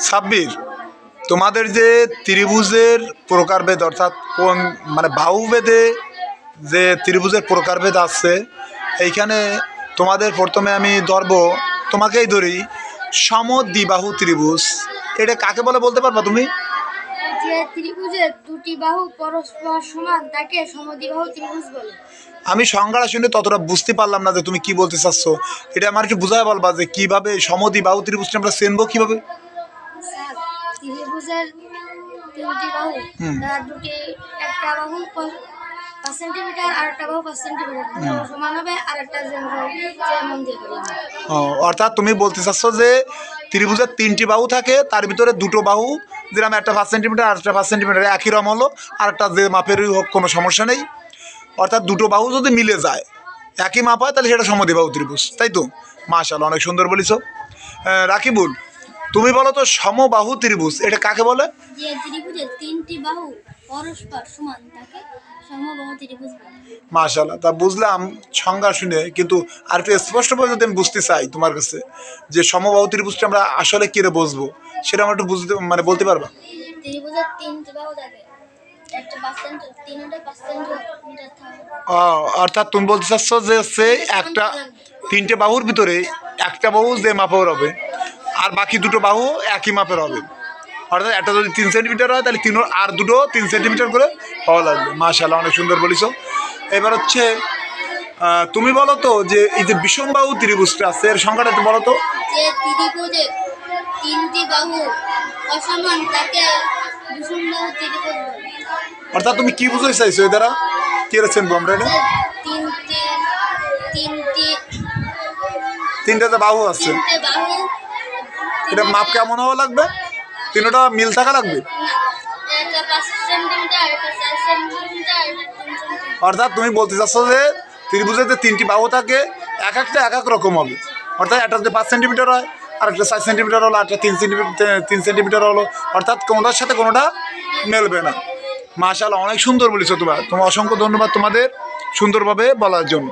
সাব্বির তোমাদের যে ত্রিভুজের প্রকারভেদ অর্থাৎ কোন মানে বাহুভেদে যে ত্রিভুজের প্রকারভেদ আছে এইখানে তোমাদের প্রথমে আমি ধরব তোমাকেই ধরি সমদ্বিবাহু ত্রিভুজ। এটা কাকে বলে বলতে পারবা তুমি? যে ত্রিভুজের দুটি বাহু পরস্পর সমান তাকে সমদ্বিবাহু ত্রিভুজ বলে। আমি সংজ্ঞাটা শুনে ততটা বুঝতে পারলাম না যে তুমি কি বলতে চাচ্ছ। এটা আমার একটু বুঝায় বলবা যে কীভাবে সমদ্বিবাহু ত্রিভুজটা আমরা চেনবো কীভাবে? ত্রিভুজের তিনটি বাহু। তার দুটি একটা বাহু পাঁচ সেন্টিমিটার আর একটা বাহু পাঁচ সেন্টিমিটার সমান হবে আর একটা যেমন দিয়ে অর্থাৎ তুমি বলতে চাচ্ছ যে ত্রিভুজের তিনটি বাহু থাকে তার ভিতরে দুটো বাহু যেরকম একটা পাঁচ সেন্টিমিটার আর একটা পাঁচ সেন্টিমিটার একই রকম হলো আর একটা যে মাপেরই হোক কোনো সমস্যা নেই। অর্থাৎ দুটো বাহু যদি মিলে যায় একই মাপ হয় তাহলে সেটা সমদ্বিবাহু ত্রিভুজ তাই তো? মাশাল অনেক সুন্দর বলিস রাকিবুল তুমি বলো তো সমবাহু ত্রিভুজ এটা কাকে বলে? যে ত্রিভুজের তিনটি বাহু পরস্পর সমান তাকে সমবাহু ত্রিভুজ তা বুঝলাম সংজ্ঞা শুনে কিন্তু আর একটু স্পষ্টভাবে যদি আমি বুঝতে চাই তোমার কাছে যে সমবাহু ত্রিভুজটা আমরা আসলে কিরে বুঝব সেটা আমার একটু বুঝতে মানে বলতে পারবা? ত্রিভুজের তিনটি বাহু থাকে ও, অর্থাৎ তুমি বলতে চাচ্ছ যে সে একটা তিনটে বাহুর ভিতরে একটা বাহু যে মাপের হবে আর বাকি দুটো বাহু একই মাপের হবে। অর্থাৎ একটা যদি তিন সেন্টিমিটার হয় তাহলে তিন আর দুটো তিন সেন্টিমিটার করে হওয়া লাগবে। মাশাল্লাহ অনেক সুন্দর বলিস এবার হচ্ছে তুমি বলো তো যে এই যে বিষম বাহু ত্রিভুজটা আছে এর সংখ্যাটা একটু বলো তো। যে ত্রিভুজে তিনটি বাহু অসমান তাকে বিষমবাহু ত্রিভুজ অর্থাৎ তুমি কি বুঝতে চাইছো এ দ্বারা? কি রেছেন আমরা এটা? তিনটি তিনটি তিনটে বাহু আছে। তিনটে বাহু এটা মাপ কেমন হওয়া লাগবে? তিনটা মিল থাকা লাগবে? অর্থাৎ তুমি বলতে চাচ্ছ যে ত্রিভুজের যে তিনটি বাহু থাকে, এক একটা এক এক রকম হবে। অর্থাৎ একটা যদি পাঁচ সেন্টিমিটার হয়, আর একটা চার সেন্টিমিটার হলো, আর একটা তিন সেন্টিমিটার তিন সেন্টিমিটার হলো। অর্থাৎ কোনোটার সাথে কোনোটা মেলবে না। মাশাআল্লাহ, অনেক সুন্দর বলেছ তোমার। তোমার অসংখ্য ধন্যবাদ তোমাদের সুন্দরভাবে বলার জন্য।